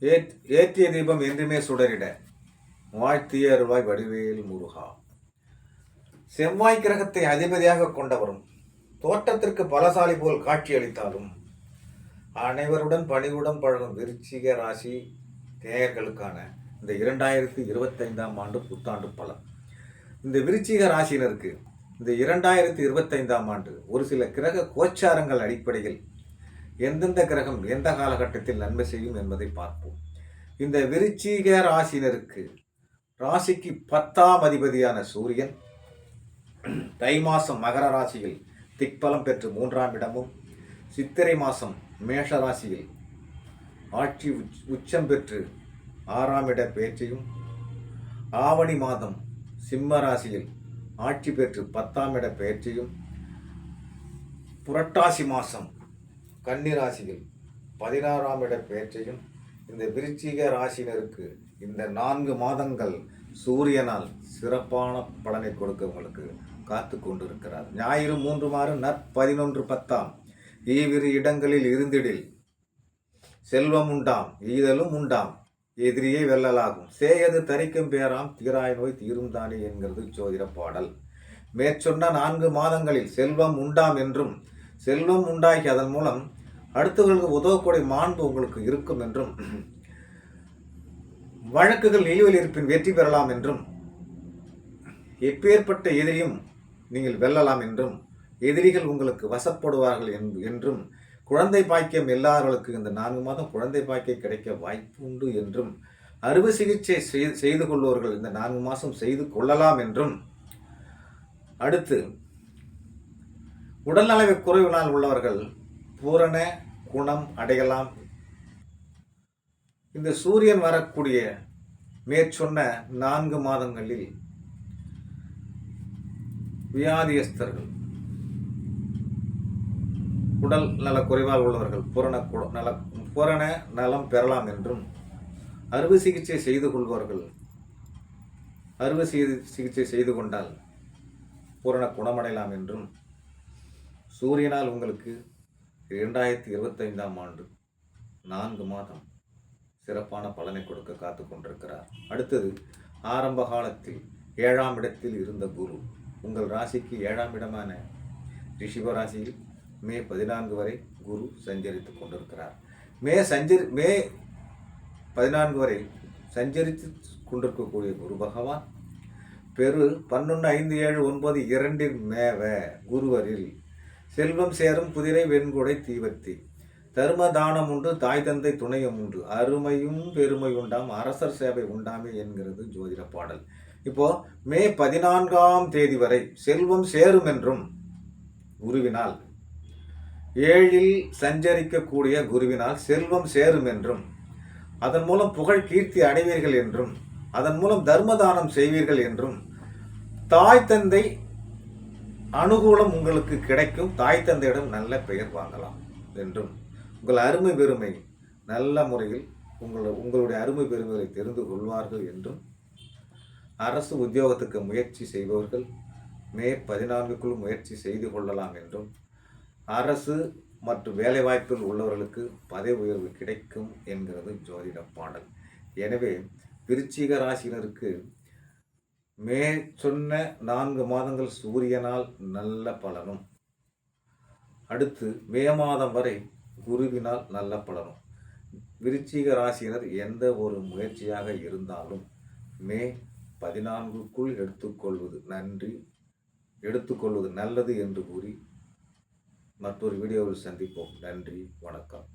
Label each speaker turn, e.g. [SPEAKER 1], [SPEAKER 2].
[SPEAKER 1] ஏத் ஏற்றிய தீபம் என்றுமே சுடரிட. வாழ்த்திய அருள்வாய் வடிவேல் முருகா. செவ்வாய் கிரகத்தை அதிபதியாக கொண்டவரும் தோற்றத்திற்கு பலசாலி போல் காட்சியளித்தாலும் அனைவருடன் பணிவுடன் பழகும் விருச்சிக ராசி தேயர்களுக்கான இந்த இரண்டாயிரத்தி இருபத்தைந்தாம் ஆண்டு புத்தாண்டு பலன். இந்த விருச்சிக ராசியினருக்கு இந்த இரண்டாயிரத்தி இருபத்தைந்தாம் ஆண்டு ஒரு சில கிரக கோச்சாரங்கள் அடிப்படையில் எந்தெந்த கிரகம் எந்த காலகட்டத்தில் நன்மை செய்யும் என்பதை பார்ப்போம். இந்த விருச்சிக ராசினருக்கு ராசிக்கு பத்தாம் அதிபதியான சூரியன் தை மாதம் மகர ராசியில் திக்பலம் பெற்று மூன்றாம் இடமும் சித்திரை மாதம் மேஷ ராசியில் ஆட்சி உச்சம் பெற்று ஆறாம் இட பேச்சையும் ஆவணி மாதம் சிம்ம ராசியில் ஆட்சி பெற்று பத்தாம் இட பெயர்ச்சியும் புரட்டாசி மாதம் கன்னிராசியில் பதினாறாம் இட பேச்சையும் இந்த விருச்சிக ராசினருக்கு இந்த நான்கு மாதங்கள் சூரியனால் சிறப்பான பலனை கொடுக்க உங்களுக்கு காத்து கொண்டிருக்கிறார். ஞாயிறு மூன்று மாறு நற்பதினொன்று பத்தாம். ஈவிரு இடங்களில் இருந்திடில் செல்வம் உண்டாம் ஈதலும் உண்டாம் எதிரியே வெல்லலாகும் சேயது தரிக்கும் பேராம் தீராய் நோய் தீரும் தானே என்கிறது ஜோதிட பாடல். மேற்சொன்ன நான்கு மாதங்களில் செல்வம் உண்டாம் என்றும் செல்வம் உண்டாகி அதன் மூலம் அடுத்தவர்களுக்கு உதவக்கூடிய மாண்பு உங்களுக்கு இருக்கும் என்றும் வழக்குகள் நிலுவையில் இருப்பின் வெற்றி பெறலாம் என்றும் எப்பேற்பட்ட எதிரியும் நீங்கள் வெல்லலாம் என்றும் எதிரிகள் உங்களுக்கு வசப்படுவார்கள் என்றும் குழந்தை பாக்கியம் எல்லார்களுக்கு இந்த நான்கு மாதம் குழந்தை பாக்கியம் கிடைக்க வாய்ப்பு உண்டு என்றும் அறுவை சிகிச்சை செய்து கொள்வோர்கள் இந்த நான்கு மாதம் செய்து கொள்ளலாம் என்றும் அடுத்து உடல்நலவை குறைவினால் உள்ளவர்கள் பூரண குணம் அடையலாம். இந்த சூரியன் வரக்கூடிய மேற்சொன்ன நான்கு மாதங்களில் வியாதியஸ்தர்கள் உடல் நல குறைவால் உள்ளவர்கள் பூரண கு- நல பூரண நலம் பெறலாம் என்றும் அறுவை சிகிச்சை செய்து கொள்பவர்கள் அறுவை சிகி- சிகிச்சை செய்து கொண்டால் பூரண குணமடையலாம் என்றும் சூரியனால் உங்களுக்கு இரண்டாயிரத்தி இருபத்தைந்தாம் ஆண்டு நான்கு மாதம் சிறப்பான பலனை கொடுக்க காத்து கொண்டிருக்கிறார். அடுத்தது ஆரம்ப காலத்தில் ஏழாம் இடத்தில் இருந்த குரு உங்கள் ராசிக்கு ஏழாம் இடமான ரிஷிப ராசியில் மே பதினான்கு வரை குரு சஞ்சரித்துக் கொண்டிருக்கிறார். மே சஞ்சரி மே பதினான்கு வரை சஞ்சரித்து கொண்டிருக்கக்கூடிய குரு பகவான் பெரு பன்னொன்று ஐந்து ஏழு ஒன்பது இரண்டில் மேவ குருவரில் செல்வம் சேரும் குதிரை வெண்குடை தீவர்த்தி. தர்ம தானம் உண்டு தாய் தந்தை துணையும் உண்டு. அருமையும் பெருமை உண்டாம் அரசர் சேவை உண்டாமே என்கிறது ஜோதிட பாடல். இப்போ மே பதினான்காம் தேதி வரை செல்வம் சேரும் என்றும் குருவினால் ஏழில் சஞ்சரிக்கக்கூடிய குருவினால் செல்வம் சேரும் என்றும் அதன் மூலம் புகழ் கீர்த்தி அடைவீர்கள் என்றும் அதன் மூலம் தர்ம தானம் செய்வீர்கள் என்றும் தாய் தந்தை அனுகூலம் உங்களுக்கு கிடைக்கும். தாய் தந்தையிடம் நல்ல பெயர் வாங்கலாம் என்றும் உங்கள் அருமை பெருமை நல்ல முறையில் உங்கள் உங்களுடைய அருமை பெருமைகளை தெரிந்து கொள்வார்கள் என்றும் அரசு உத்தியோகத்துக்கு முயற்சி செய்பவர்கள் மே பதினான்குக்குள் முயற்சி செய்து கொள்ளலாம் என்றும் அரசு மற்றும் வேலைவாய்ப்பில் உள்ளவர்களுக்கு பதவி உயர்வு கிடைக்கும் என்கிறது ஜோதிட பாடல். எனவே விருச்சிக ராசினருக்கு மே சொன்ன நான்கு மாதங்கள் சூரியனால் நல்ல பலனும். அடுத்து மே மாதம் வரை குருவினால் நல்ல பலனும். விருச்சிக ராசியினர் எந்த ஒரு முயற்சியாக இருந்தாலும் மே பதினான்குக்குள் எடுத்துக்கொள்வது நன்றி எடுத்துக்கொள்வது நல்லது என்று கூறி மற்றொரு வீடியோவில் சந்திப்போம். நன்றி வணக்கம்.